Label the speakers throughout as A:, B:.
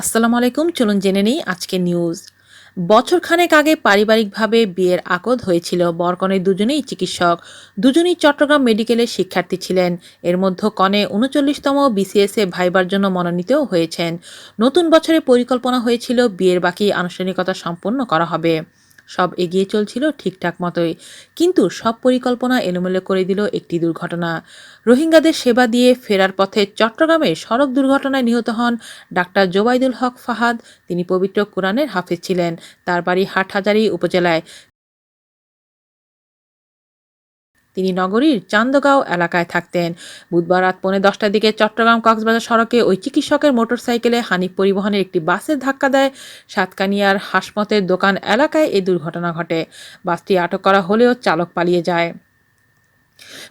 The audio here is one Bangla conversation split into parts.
A: আসসালামু আলাইকুম, চলুন জেনে নেই আজকে নিউজ বছরখানেক আগে পারিবারিকভাবে বিয়ের আকদ হয়েছিল বরকনের দুজনেই চিকিৎসক। দুজনেই চট্টগ্রাম মেডিকেলের শিক্ষার্থী ছিলেন। এর মধ্যে কনে উনচল্লিশতম বিসিএসএ ভাইবার জন্য মনোনীতও হয়েছেন। নতুন বছরে পরিকল্পনা হয়েছিল বিয়ের বাকি আনুষ্ঠানিকতা সম্পন্ন করা হবে। সব এগিয়ে চলছিল ঠিকঠাক মতোই। কিন্তু সব পরিকল্পনা এলোমেলো করে দিল একটি দুর্ঘটনা। রোহিঙ্গাদের সেবা দিয়ে ফেরার পথে চট্টগ্রামে সড়ক দুর্ঘটনায় নিহত হন ডাক্তার জোবাইদুল হক ফাহাদ। তিনি পবিত্র কোরআনের হাফেজ ছিলেন। তার বাড়ি হাটহাজারি উপজেলায়। তিনি নগরীর চান্দগাঁও এলাকায় থাকতেন। বুধবার রাত পৌনে দশটার দিকে চট্টগ্রাম কক্সবাজার সড়কে ওই চিকিৎসকের মোটরসাইকেলে হানিফ পরিবহনের একটি বাসের ধাক্কা দেয়। সাতকানিয়ার হাসমতের দোকান এলাকায় এই দুর্ঘটনা ঘটে। বাসটি আটক করা হলেও চালক পালিয়ে যায়।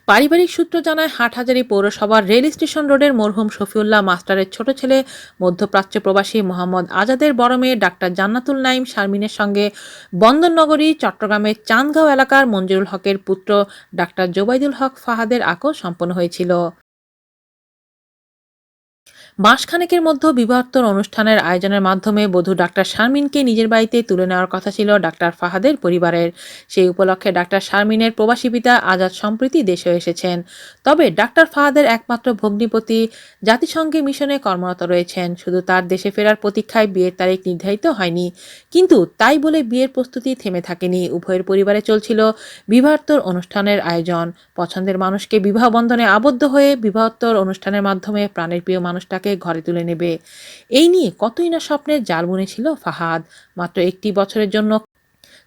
A: পারিবারিক সূত্র জানায়, হাটহাজারি পৌরসভার রেল স্টেশন রোডের মরহুম শফিউল্লাহ মাস্টারের ছোট ছেলে, মধ্যপ্রাচ্য প্রবাসী মোহাম্মদ আজাদের বড় মেয়ে ডাক্তার জান্নাতুল নাইম শারমিনের সঙ্গে বন্দরনগরী, চট্টগ্রামের চাঁদগাঁও এলাকার মঞ্জুরুল হকের পুত্র ডাক্তার জোবাইদুল হক ফাহাদের আকো সম্পন্ন হয়েছিল। মাসখানেকের মধ্যে বিবাহোত্তর অনুষ্ঠানের আয়োজনের মাধ্যমে বধূ ডাক্তার শারমিনকে নিজের বাড়িতে তুলে নেওয়ার কথা ছিল ডাক্তার ফাহাদের পরিবারের। সেই উপলক্ষে ডাক্তার শারমিনের প্রবাসী পিতা আজাদ সম্প্রীতি দেশে এসেছেন। তবে ডাক্তার ফাহাদের একমাত্র ভগ্নিপতি জাতিসংঘে মিশনে কর্মরত রয়েছেন। শুধু তার দেশে ফেরার প্রতীক্ষায় বিয়ের তারিখ নির্ধারিত হয়নি। কিন্তু তাই বলে বিয়ের প্রস্তুতি থেমে থাকেনি। উভয়ের পরিবারে চলছিল বিবাহোত্তর অনুষ্ঠানের আয়োজন। পছন্দের মানুষকে বিবাহ বন্ধনে আবদ্ধ হয়ে বিবাহোত্তর অনুষ্ঠানের মাধ্যমে প্রাণের প্রিয় মানুষটাকে তাকে ঘরে তুলে নেবে। এই নিয়ে কতই না স্বপ্নের জাল বুনেছিল ফাহাদ। মাত্র একটি বছরের জন্য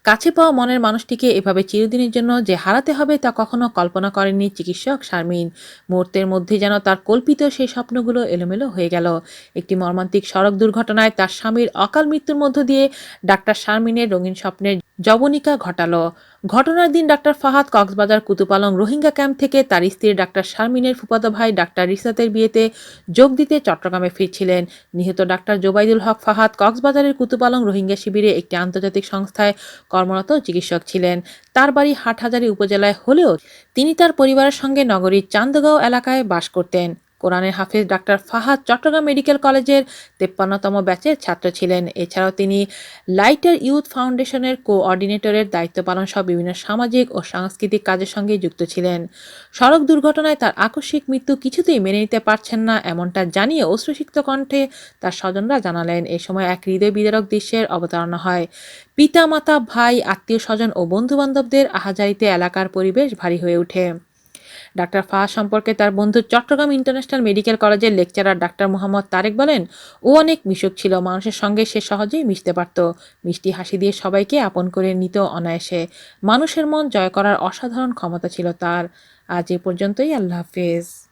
A: কাছে পাওয়া মনের মানুষটিকে এভাবে চিরদিনের জন্য যে হারাতে হবে তা কখনো কল্পনা করেননি চিকিৎসক শারমিন। মুহূর্তের মধ্যে যেন তার কল্পিত সেই স্বপ্নগুলো এলোমেলো হয়ে গেল। একটি মর্মান্তিক সড়ক দুর্ঘটনায় তার স্বামীর অকাল মৃত্যুর মধ্য দিয়ে ডাক্তার শারমিনের রঙিন স্বপ্নের জবনিকা ঘটালো। ঘটনার দিন ডাক্তার ফাহাদ কক্সবাজার কুতুপালং রোহিঙ্গা ক্যাম্প থেকে তার স্ত্রী ডাক্তার শারমিনের ফুপাতো ভাই ডাক্তার রিসাতের বিয়েতে যোগ দিতে চট্টগ্রামে ফিরছিলেন। নিহত ডাক্তার জোবাইদুল হক ফাহাদ কক্সবাজারের কুতুপালং রোহিঙ্গা শিবিরে একটি আন্তর্জাতিক সংস্থায় কর্মরত চিকিৎসক ছিলেন। তার বাড়ি হাটহাজারী উপজেলায় হলেও তিনি তার পরিবারের সঙ্গে নগরীর চান্দগাঁও এলাকায় বাস করতেন। কোরআনের হাফিজ ডাক্তার ফাহাদ চট্টগ্রাম মেডিকেল কলেজের তেপ্পান্নতম ব্যাচের ছাত্র ছিলেন। এছাড়াও তিনি লাইটার ইউথ ফাউন্ডেশনের কোঅর্ডিনেটরের দায়িত্ব পালন সহ বিভিন্ন সামাজিক ও সাংস্কৃতিক কাজের সঙ্গে যুক্ত ছিলেন। সড়ক দুর্ঘটনায় তার আকস্মিক মৃত্যু কিছুতেই মেনে নিতে পারছেন না, এমনটা জানিয়ে অশ্রুসিক্ত কণ্ঠে তার স্বজনরা জানালেন, এ সময় এক হৃদয় বিদারক দৃশ্যের অবতারণা হয়। পিতা, মাতা, ভাই, আত্মীয় স্বজন ও বন্ধুবান্ধবদের আহাজারিতে এলাকার পরিবেশ ভারী হয়ে ওঠে। ডাক্তার ফাহ সম্পর্কে তার বন্ধু চট্টগ্রাম ইন্টারন্যাশনাল মেডিকেল কলেজের লেকচারার ডাক্তার মোহাম্মদ তারেক বলেন, ও অনেক মিশুক ছিল, মানুষের সঙ্গে সে সহজেই মিশতে পারত। মিষ্টি হাসি দিয়ে সবাইকে আপন করে নিত অনায়াসে। মানুষের মন জয় করার অসাধারণ ক্ষমতা ছিল তার। আজ এ পর্যন্তই, আল্লাহ হাফেজ।